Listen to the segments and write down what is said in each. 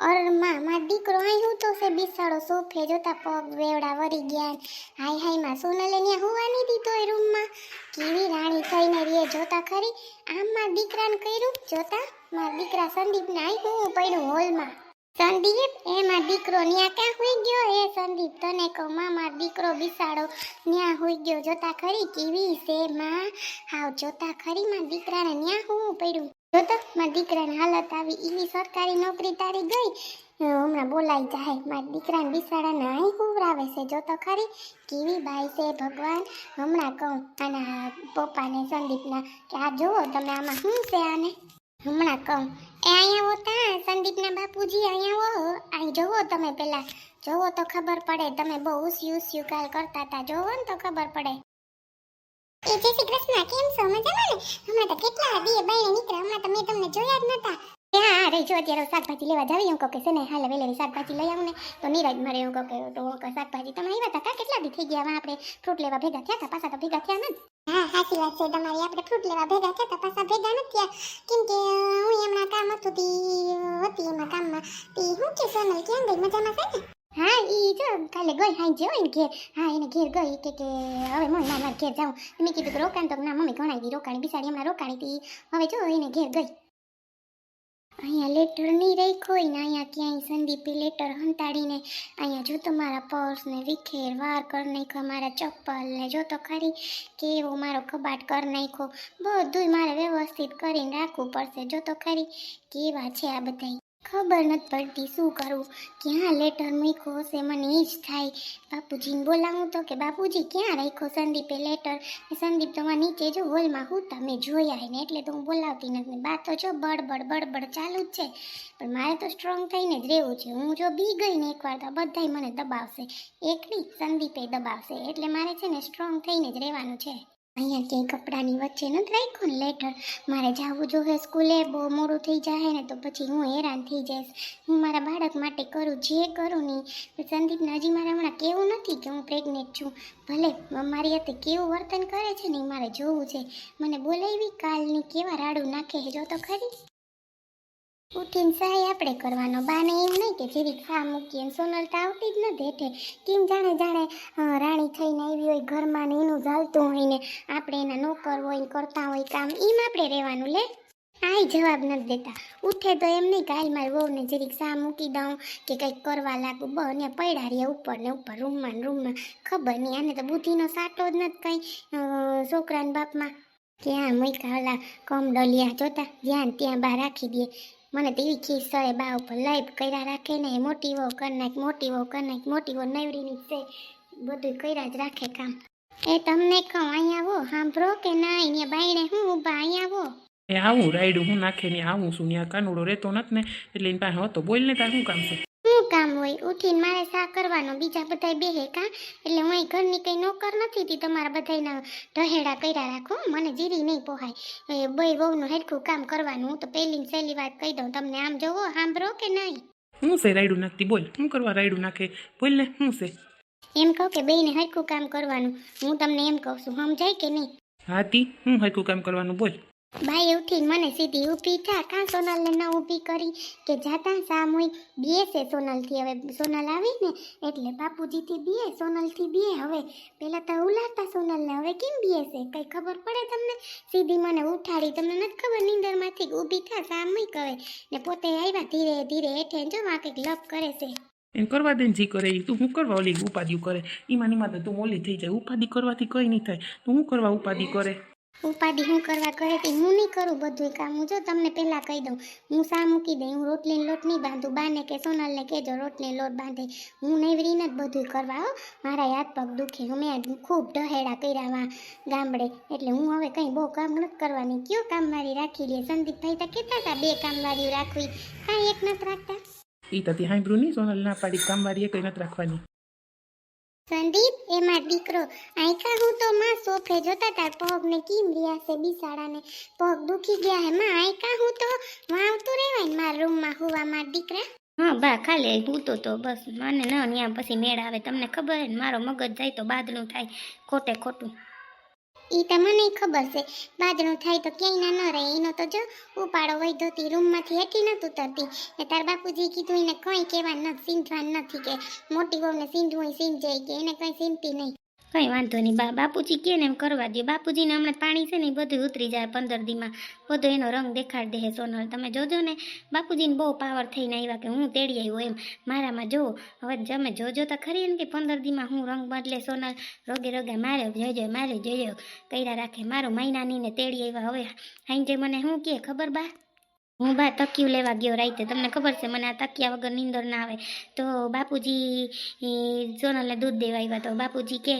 અરે માં, માર દીકરો અહીં હું તો છે બિસાડો સોફે જોતા પગ વેવડા વરી ગયા હાય હાય, માં, સોનલે ન્યા હુવા નહીં દીધો એ રૂમમાં કેવી રાણી થઈને રે જોતા ખરી. આમ માર દીકરાને કર્યું? જોતા? માર દીકરા સંદીપને અહીં હું પડ્યું હોલમાં. સંદીપ, એ માર દીકરો ન્યા ક્યાં હોઈ ગયો? એ સંદીપ, તને કહું, માં, માર દીકરો બિસાડો ન્યા હોઈ ગયો. જોતા ખરી, કેવી છે, માં? હાવ, જોતા ખરી, માર દીકરાને ન્યા હું પડ્યું? જોતા મારા દીકરાને હાલત આવી. એવી સરકારી નોકરી તારી ગઈ. હમણાં બોલાઈ જાય. મારા દીકરાને બિસાડાને અહીં હુવરાવે છે. જો તો ખરી. કેવી બાઈ છે ભગવાન. હમણાં કહું, આના પપ્પાને સંદીપના કે આ જુઓ તમે આમાં શું છે આને? હમણાં કહું, એ અહીંયા તા, સંદીપના બાપુજી અહીંયા હો. અહીં જુઓ તમે પેલા. જોવો તો ખબર પડે. તમે બહુ ઉસ્યું ઉસ્યું કાલ કરતા હતા જોવો ને તો ખબર પડે. એ જય શ્રી કૃષ્ણ, કેમ છો? મજામાં ને? હમણાં તો કેટલા દીએ બાઈને નીકળ્યા, હમણાં તો મેં તમને જોયા જ નતા. હા રે જો અત્યારે શાકભાજી લેવા જાવી, હું કહું કે છે ને હાલે વેલેરી શાકભાજી લઈ આવું ને, તો નીરજ મારે એવું કહું કે તો હું કહું શાકભાજી તમે આવ્યા હતા કેટલા દી થઈ ગયા આપણે ફ્રૂટ લેવા ભેગા થયા હતા પાછા તો ભેગા થયા ને હા, સાચી વાત છે, તમારી, આપણે ફ્રૂટ લેવા ભેગા થયા હતા પાછા ભેગા નથી થયા. કેમ કે હું એમના કામ હતું હતી એમાં કામમાં. તી, હું કે સોનલ કેમ ગઈ? મજામાં છે ને? હા, ઈ જો, કાલે ગઈ હા જો એને ઘેર. હા, એને ઘેર ગઈ કે કે, હવે મમ્મી મારા ઘેર જાઉં. મેં કીધું કે રોકાણ તો ના, મમ્મી ઘણાઈ દી રોકાણી બિસાડી હમણાં રોકાણી તી હવે જો, એને ઘેર ગઈ. અહીંયા લેટર નહીં રાખ્યો ને, અહીંયા ક્યાંય સંદીપે લેટર હંતાડીને, અહીંયા જો તો મારા પર્સ ને વિખેર, વાર કર નાખ્યો, મારા ચપ્પલ ને જો તો ખરી કેવો મારો કબાટ કર નાખ્યો. બધુંય મારે વ્યવસ્થિત કરીને રાખવું પડશે, જો તો ખરી. કેવા છે આ બધાય? ખબર નથી પડતી શું કરું? ક્યાં લેટર મૂક્યો હશે? મને એ જ થાય. બાપુજીને બોલાવું તો કે બાપુજી, ક્યાં રાખ્યો સંદીપે લેટર સંદીપ તો નીચે જો હોલમાં હું તમે જોયા ને એટલે તો હું બોલાવતી નથી. બા તો જો બળબડ બળબડ ચાલુ જ છે. પણ મારે તો સ્ટ્રોંગ થઈને જ રહેવું છે. હું જો બી ગઈ ને એકવાર તો બધાય મને દબાવશે. એક નહીં, સંદીપે દબાવશે. એટલે મારે છે ને સ્ટ્રોંગ થઈને જ રહેવાનું છે. અહીંયા ક્યાંય કપડાની વચ્ચે નથી રાખ્યું ને લેટર મારે જવું જોઈએ સ્કૂલે, બહુ મોડું થઈ જાય ને તો પછી હું હેરાન થઈ જઈશ. હું મારા બાળક માટે કરું, જે કરું નહીં સંદીપને હજી મારે હમણાં કેવું નથી કે હું પ્રેગ્નેન્ટ છું. ભલે મારી હાથે કેવું વર્તન કરે છે ને મારે જોવું છે. મને બોલાવી કાલની કેવા રાડું નાખે છે, જો તો ખરી. ઉઠીને સહાય આપણે કરવાનો બાને એમ નહીં કે જેવી ખા મૂકીએ ને સોનલ આવતી જ નથી હેઠે. કેમ જાણે જાણે રાણી થઈને આવી હોય ઘરમાં ને એનું ચાલતું હોય ને આપણે એના નોકર હોય કરતા હોય કામ, એમ આપણે રહેવાનું લે. આય જવાબ નથી દેતા. ઉઠે તો એમ નહીં કાલ મારી વહુને જરીક સા મૂકી દઉં કે કંઈક કરવા લાગુ, બને પડ્યા રહ્યા ઉપર ને ઉપર, રૂમમાં ને રૂમમાં. ખબર નહીં, આને તો બુદ્ધિનો સાટો જ નથી કંઈ. છોકરાના બાપમાં. ક્યાં મૂક્યા ઓલા કમ ડલિયા જોતા જ્યાં ત્યાં બહાર રાખી દે. મને તો એવી ખીસ સળે બા ઉપર લાઈફ કર્યા રાખે ને મોટી વહુ કરી નાખ મોટી વહુ કરી નાખ મોટી વહુ નવરીની છે બધું કર્યા જ રાખે કામ. એ તમને કહું અહીંયા આવો, સાંભળો કે ના, અહીંયા બાયણે હું ઊભા, અહીંયા આવો. એ આવું રાયડું હું નાખે ને, આવું છું ત્યાં કાનુડો રહેતો નથી ને, એટલે એની પાસે હતો બોલ ને તાર શું કામ છે? હોય ઉઠીને મારે શા કરવાનો? બીજા બધા બેહે કા? એટલે હું ઘરની કંઈ નોકર નથી તી તમારા બધાના ઢહેડા કર્યા રાખો મને જીરી નહીં પોહાય. એ બે વહુનું હેરખું કામ કરવાનું હું તો પહેલી સહેલી વાત કહી દઉં. તમને આમ જોવો સાંભળો કે નહીં? હું છે રાયડું નાખતી? બોલ શું કરવા રાયડું નાખે? બોલ ને હું છે એમ કહું કે બેને હરખું કામ કરવાનું. હું તમને એમ કહું છું સમજાય કે નહીં? હાથી હું હરખું કામ કરવાનું બોલ. બાઈ ઉઠીને મને સીધી ઊભી થા, કાં સોનલને ન ઊભી કરી કે જાતા સામુઈ બીએ છે સોનલથી. હવે સોનલ આવી ને, એટલે બાપુજીથી બીએ સોનલથી બીએ હવે પહેલાં તો ઉલાતા સોનલને, હવે કેમ છે કંઈ ખબર પડે તમને? સીધી મને ઉઠાડી, તમને નથી ખબર? નીંદરમાંથી ઊભી થા સામુઈ કહે ને પોતે આવ્યા ધીરે ધીરે હેઠે, જો માં કંઈક લપ કરે છે. એમ કરવા દે જી કરે. તું શું કરવા ઓલી ઉપાધિ કરે? એમાં નીમાં તો તું ઓલી થઈ જાય. ઉપાધિ કરવાથી કંઈ નહીં થાય. તું શું કરવા ઉપાધિ કરે? ઉપાધિ હું કરવા કહે તે હું નહીં કરું બધું કામ. હું જો તમને પહેલાં કહી દઉં, હું સા મૂકી દઈ, હું રોટલીને લોટ નહીં બાંધું, બાને કે સોનલને કહેજો રોટલી લોટ બાંધે. હું નવરીને જ બધું કરવા હો. મારા હાથ પગ દુખે મેં ખૂબ ઢહેડા કર્યા વા ગામડે. એટલે હું હવે કંઈ બહુ કામ નથી કરવાની. કયો કામવાળી રાખી લે? સંદીપભાઈ તો કહેતા હતા, બે કામવાળીઓ રાખવી. કાંઈ એક નથી રાખતા. એ તો ત્યાં સાંભળ્યું નહીં પાડી કામવાળી એ કંઈ નથી રાખવાની. સંદીપ, એમાં દીકરો. આયકા હું તો માં સોફે જોતા તાર પગ ને કેમ રહ્યા છે બિસાડાને. પગ દુખી ગયા હે માં આયકા હું તો વાવતું રહેવાય ને મારા રૂમમાં હુવા માર દીકરા? હા, બા, ખાલી ભૂતો તો બસ. મને ન ત્યાં પછી મેળ આવે. તમને ખબર ને, મારો મગજ જાય તો બાદલું થાય, ખોટે ખોટું. ઈ તો મને ખબર છે. બાજણું થાય તો ક્યાંય ના ન રહે, એનો તો જો ઉપાડો વૈધોતી રૂમમાંથી હેઠી નથી ઉતરતી ને તાર બાપુજી કીધું એને કંઈ કહેવા નથી, સીંધવાનું નથી કે મોટી વહુને સીંધવું હોય સીંધ જાય કે એને કંઈ સીંધતી નહીં. કંઈ વાંધો નહીં. બા, બાપુજી કે ને એમ કરવા દો બાપુજીને હમણાં પાણી છે ને એ બધું ઉતરી જાય પંદર દીમાં. બધો એનો રંગ દેખાડ દે સોનલ. તમે જોજો ને, બાપુજીને બહુ પાવર થઈને આવ્યા કે હું તેડી આવ્યો એમ. મારામાં જો, હવે તમે જોજો તો ખરી ને કે પંદર દીમાં હું રંગ બદલે સોનલ. રોગે રોગે માર્યો જોજો માર્યો જોજો કર્યા રાખે. મારો મહિનાની ને તેડી આવ્યા. હવે હાઈ મને હું કે ખબર બા? હું બા તકિયું લેવા ગયો રાઈતે તમને ખબર છે, મને આ તકિયા વગર નીંદર ના આવે. તો બાપુજી સોનલને દૂધ દેવા આવ્યા તો બાપુજી કે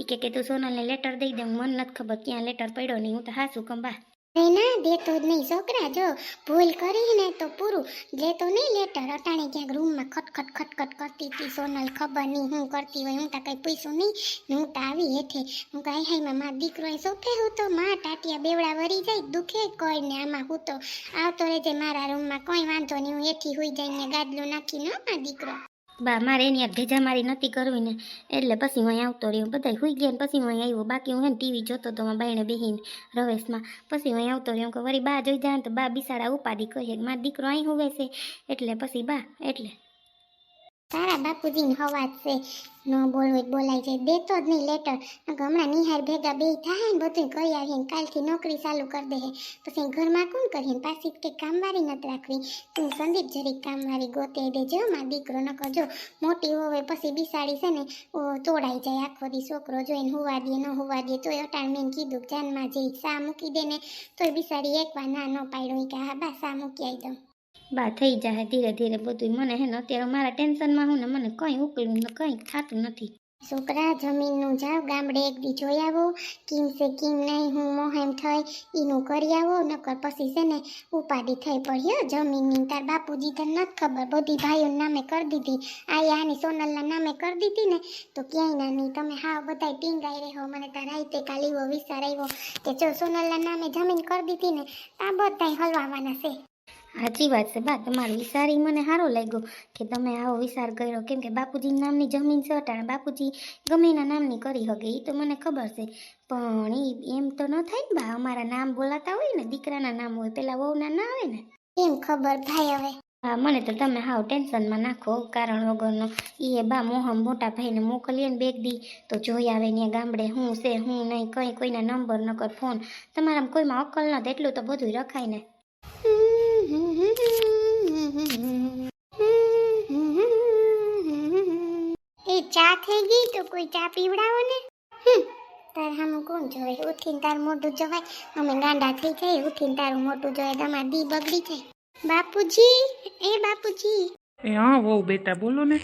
એ કે તું સોનલને લેટર દઈ દે મને નથી ખબર ક્યાં લેટર પડ્યો નહીં હું તો હાસું કંબા અરે ના દેતો જ નહીં. છોકરા, જો ભૂલ કરી ને તો પૂરું. લેતો નહીં લેટર અટાણે ક્યાંક રૂમમાં ખટખટ ખટખટ કરતી હતી. સોનલ ખબર નહીં હું કરતી હોય. હું તો કંઈ પૂછું નહીં. હું તો આવી હેઠે. હું કાંઈ હાઈમાં મારો દીકરો સોફે હું તો? માં, ટાટિયા બેવડા વરી જાય, દુખે કોઈ ને આમાં હું તો આવતો રહેજે મારા રૂમમાં. કોઈ વાંધો નહીં, હું હેઠી હોઈ જઈને ગાદલું નાખીને મારો દીકરો. બા, મારે એની આ ભેજા મારી નથી કરવી ને, એટલે પછી હું અહીં આવતો રહ્યો. બધા સુઈ ગયા ને પછી હું અહીં આવ્યો. બાકી હું હે ને ટીવી જોતો તો બાઈને બેહીને રવેશમાં. પછી હું અહીં આવતો રહ્યો. કે વળી બા જોઈ જાય તો બા બિસાડા ઉપાધિ કહે મારો દીકરો અહીં હુવે છે. એટલે પછી બા, એટલે તારા બાપુજીને હવા જ છે. ન બોલવું જ બોલાય છે દેતો જ નહીં લેટર હમણાં નિહાર ભેગા બે થાય ને બધું કરી આવીને કાલથી નોકરી ચાલુ કરી દે પછી ઘરમાં કોણ કરીએ? પાછી કે કામવાળી નથી રાખવી. તું સંદીપ જરીક કામવાળી ગોતે દેજો માં દીકરો ન જો મોટી હોવે પછી બિસાડી છે ને તોડાઈ જાય. આખો દી છોકરો જોઈને હોવા દે ન હોવા દે તોય અટાણ મેં કીધું જાનમાં જઈ, સા મૂકી દે ને, તોય બિસાડી એકવાર ના ન પાડ્યો. કે હા બા, સા મૂકી આવી દઉં. બા, થઈ જાય ધીરે ધીરે બધું મને હે ને, અત્યારે મારા ટેન્શનમાં હું ને મને કંઈ ઉકળ્યું કંઈ થતું નથી. છોકરા, જમીનનું જાવ, ગામડે એક દી જોઈ આવો. કેમ છે કેમ નહીં, હું મોહેમ થઈ એનું કરી આવો. નકર પછી છે ને ઉપાડી થઈ પડી હો જમીનની. તાર બાપુજી તને નથી ખબર, બધી ભાઈઓના નામે કરી દીધી. આ આની સોનલના નામે કરી દીધી ને, તો ક્યાંય ના નહીં તમે હા બધાય ટીંગાઈ રહ્યો મને તાર રાઈતે કાલ એવો વિચાર આવ્યો કે જો સોનલના નામે જમીન કરી દીધી ને, તો આ બધાય હલવાવાના છે. સાચી વાત છે. બા તમારો વિચાર એ મને સારો લાગ્યો કે તમે આવો વિચાર કર્યો. કેમ કે બાપુજી નામની જમીન છે અટાણે. બાપુજી ગમે એના નામની કરી શકે એ તો મને ખબર છે. પણ એમ તો ન થાય ને બા અમારા નામ બોલાતા હોય ને દીકરાના નામ હોય પેલા વહુના ના આવે ને. એમ ખબર ભાઈ હવે? હા મને તો તમે હાવ ટેન્શનમાં નાખો કારણ વગરનો. એ બા મોહમ મોટા ભાઈને મોકલીએ ને બેગ દી તો જોઈ આવે ને ગામડે હું છે હું નહીં કંઈ કોઈના નંબર ન કર ફોન. તમારા કોઈમાં અકલ ન એટલું તો બધું રખાય ને. એ ચા થઈ ગઈ તો કોઈ ચા પીવડાવો ને? તાર હામું કોણ જોવે? ઉઠીને તાર મોઢું જોવાય. અમે ગાંડા થઈ જાય ઉઠીને તારું મોઢું જોવે તમાર દી બગડી જાય. બાપુજી એ બાપુજી. એ હા વહુ બેટા બોલો ને.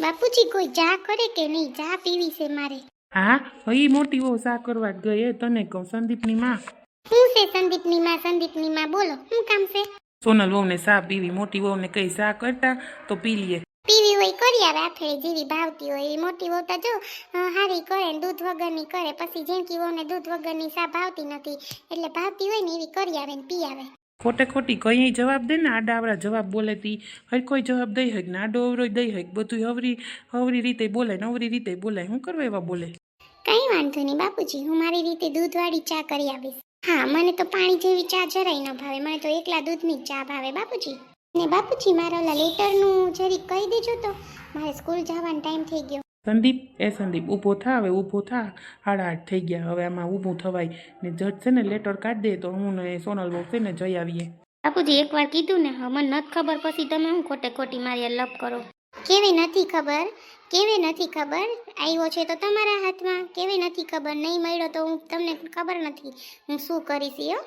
બાપુજી કોઈ ચા કરે કે નહીં? ચા પીવી છે મારે. હા હઈ મોટી વહુ સા કરવા ગઈ. એ તને કહું સંદીપની માં. શું છે સંદીપની માં? સંદીપની માં બોલો. શું કામ છે? સોનલ વહુને સા પીવી મોટી વહુને કઈ સા કરતા તો પી લઈએ પીવી હોય કરી આવે આથળી જેવી ભાવતી હોય. એ મોટી વહુ તો જો હારી કરે ને દૂધ વગરની કરે પછી જેનકી વહુને દૂધ વગરની સા ભાવતી નથી. એટલે ભાવતી હોય ને એવી કરી આવે ને પી આવે. ખોટે ખોટી કઈ જવાબ દે ને આડા આવડા જવાબ બોલે તી. હર કોઈ જવાબ દઈ હક ને આડો અવરો દઈ હક બધું હવરી હવરી રીતે બોલે ને અવરી રીતે બોલાય હું કરવા એવા બોલે? કઈ વાંધો નહીં બાપુજી હું મારી રીતે દૂધવાળી ચા કરી આવીશ. હા મને તો પાણી જેવી ચા જરાય ન ભાવે. મને તો એકલા દૂધની જ ચા ભાવે બાપુજી. ને બાપુજી મારા ઓલા લેટરનું જરીક કહી દેજો તો. મારે સ્કૂલ જવાનો ટાઈમ થઈ ગયો. સંદીપ એ સંદીપ ઊભો થા હવે ઊભો થા. હાડા થઈ ગયા. હવે આમાં ઊભું થવાય. ને જજ છે ને લેટર કાઢ દે તો હું ને સોનલ વહુ છે ને જઈ આવીએ. બાપુજી એકવાર કીધું ને મને નથી ખબર. પછી તમે હું ખોટે ખોટી મારી લપ કરો? કેવી નથી ખબર? કેવી નથી ખબર? આવ્યો છે તો તમારા હાથમાં. કેવી નથી ખબર? નહીં મળ્યો તો હું તમને ખબર નથી. હું શું કરીશ હો?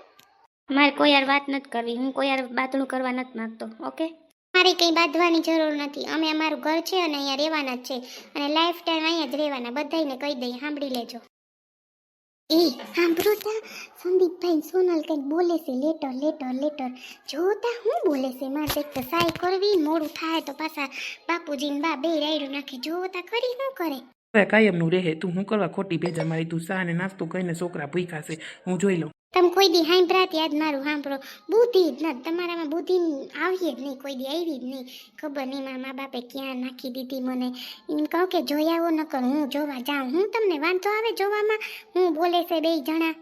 મારે કોઈ યાર વાત નથી કરવી. હું કોઈ યાર બાતણું કરવા નથી માંગતો, ઓકે? મારે કંઈ બાંધવાની જરૂર નથી. અમે અમારું ઘર છે અને અહીંયા રહેવાના જ છે. અને લાઈફ ટાઈમ અહીંયા જ રહેવાના. બધાયને કહી દઈએ, સાંભળી લેજો. એ, સાંભળો તા. સંદીપભાઈ સોનલ કંઈક બોલે છે, લેટર લેટર લેટર. જોતા હું બોલે છે? મારે એક તો સાય કરવી, મોડું થાય તો પાછા બાપુજીને બા બે રાયડું નાખે. જોતા ખરી શું કરે? કાયમનું રહે તું, હું કરવા ખોટી ભેજા મારી તું સા ને નાસ્તો કહીને છોકરા ભૂખ્યા હું જોઈ લઉં. તમે કોઈ દી હાંભળાત યાદ મારું સાંભળો બુદ્ધિ જ નથી તમારામાં બુદ્ધિ આવીએ જ નહીં કોઈ દી આવી જ નહીં. ખબર નહીં મારા મા બાપે ક્યાં નાખી દીધી મને. એમ કહો કે જોઈ આવો કર હું જોવા જાઉં. હું તમને વાંધો આવે જોવામાં? હું બોલે છે બે જણા.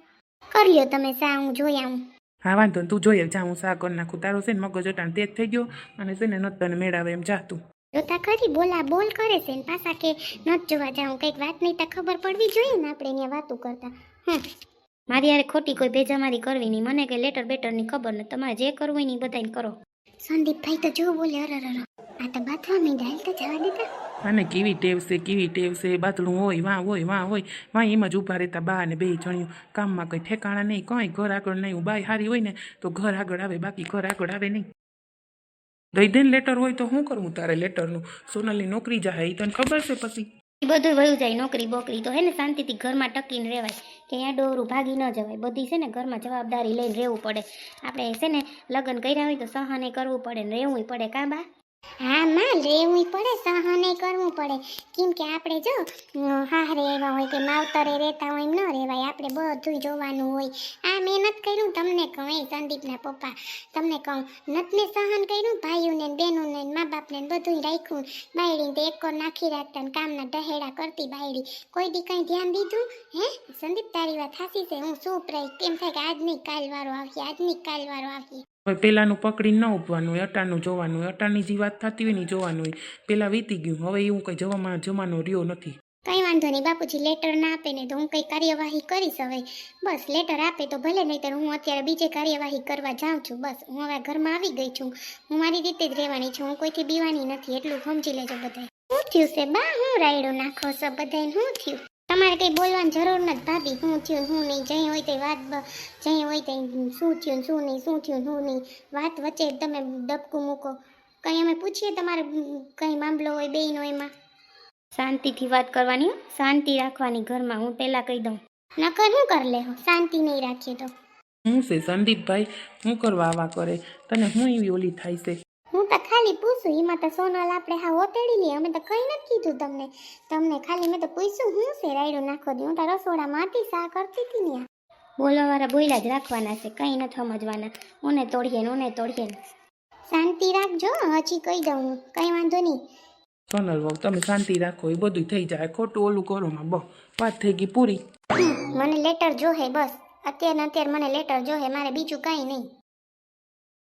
કરી લ્યો તમે સા હું જોઈ આવું હા વાંધો તું જોઈએ જા હું સા કરી નાખું તારો છે ને મગજ અટાણ તેજ થઈ ગયો અને છે ને નત તને મેળાવે એમ જા તું. જોતા ખરી બોલા બોલ કરે છે ને પાછા કે નત જોવા જાઉં કંઈક વાત નહીં તો ખબર પડવી જોઈએ ને આપણે અહીંયા વાતું કરતા. હમ. મારી યારે ખોટી કોઈ ભેજામારી કરવી નહીં. મને કે લેટર બેટરની ખબર નથી. તમારે જે કરવું હોય ને એ બધાને કરો. સંદીપભાઈ તો જો બોલે અરર અરર. આ તો બાથવા માંડ્યા. હાલ તો જવા દેતા અને કેવી ટેવ છે કેવી ટેવ છે? બાથરૂમ હોય વાં હોય વાં હોય. વાં એમ જ ઊભા રહેતા બા અને બે જણ્યું કામમાં કંઈ ઠેકાણા નહીં કંઈ ઘર આગળ નહીં. બાય હારી હોય ને તો ઘર આગળ આવે બાકી ઘર આગળ આવે નહીં. દઈ દે લેટર હોય તો શું કરવું તારે લેટરનું સોનલની નોકરી જાય એ તને ખબર છે પછી? એ બધું વયું જાય, નોકરી, બોકરી. તો હે ને શાંતિથી ઘરમાં ટકીને રહેવાય. કે અહીંયા ડોરું ભાગી ન જવાય. બધી છે ને ઘરમાં જવાબદારી લઈને રહેવું પડે. આપણે છે ને લગ્ન કર્યા હોય તો સહને કરવું પડે ને રહેવું પડે. કાં બા? હા માં રહેવું પડે, સહને કરવું પડે. કેમ કે આપણે જો હારે એવા હોય કે માવતરે રહેતા હોય ન રહેવાય, આપણે બધું જોવાનું હોય. આ મહેનત કર્યું, તમને કહું, એ સંદીપના પપ્પા. તમને કહું નતને સહન કર્યું, ભાઈઓને બહેનોને મા બાપને બધું રાખ્યું. બાયડી તો એક નાખી રાખતા કામના ઢહેડા કરતી બાયડી. કોઈ દી કંઈ ધ્યાન દીધું? હે? સંદીપ, તારી વાત સાચી છે, હું શું પ્રાય કેમ થાય કે આજની કાલવારો કાલ વારો આવીએ આજ નહીં કાલ વારો આવીએ હવે પહેલાંનું પકડીને ન ઉભવાનું હોય અટાણનું જોવાનું હોય, અટાણની જે વાત થતી હોય ને જોવાનું હોય. પેલા વીતી ગયું, હવે એવું કંઈ જવામાં જમાનો રહ્યો નથી. કઈ વાંધો નહીં, બાપુજી લેટર ના આપે ને તો હું કઈ કાર્યવાહી કરીશ હવે. બસ લેટર આપે તો ભલે, નહીંતર હું અત્યારે બીજે કાર્યવાહી કરવા જાઉં છું. બસ, હું હવે ઘરમાં આવી ગઈ છું. હું મારી રીતે જ રહેવાની છું. હું કોઈથી બીવાની નથી, એટલું સમજી લેજો બધા શું થયું છે બા હું રાયડો નાખો છો બધાય શું થયું? તમારે કંઈ બોલવાની જરૂર નથી ભાભી. શું થયું શું નહીં જઈ હોય તે વાત જઈ હોય તે શું થયું શું નહીં શું થયું શું નહીં. વાત વચ્ચે તમે ડબકું મૂકો. કંઈ અમે પૂછીએ તમારે કંઈ મામલો હોય બેયનો એમાં? શાંતિથી વાત કરવાની શાંતિ રાખવાની ઘરમાં. હું પહેલાં કહી દઉં. નકર શું કર લે શાંતિ નહીં રાખીએ તો. હું છે સંદીપભાઈ. શું કરવા આવા કરે? તને હું એવી ઓલી થાય છે? હું તો ખાલી પૂછું એમાં તો સોનલ આપણે હા ઓતેડી લઈએ અમે તો કંઈ નથી કીધું તમને. તમને ખાલી મેં તો પૂછ્યું હું છે રાયડું નાખો દે હું તો રસોડામાં હતી સા કરતી હતી ને બોલવાવાળા બોયલા જ રાખવાના છે કંઈ નથી સમજવાના. ઓને તોડીએ ને ઓને તોડીએ શાંતિ રાખજો હજી કહી દઉં હું કંઈ વાંધો નહીં. સોનલ વહુ તમે શાંતિ રાખો એ બધું થઈ જાય. ખોટું ઓલું કરો માં બહુ વાત થઈ ગઈ પૂરી. મને લેટર જોહે બસ. અત્યારે અત્યારે મને લેટર જોહે મારે બીજું કાંઈ નહીં.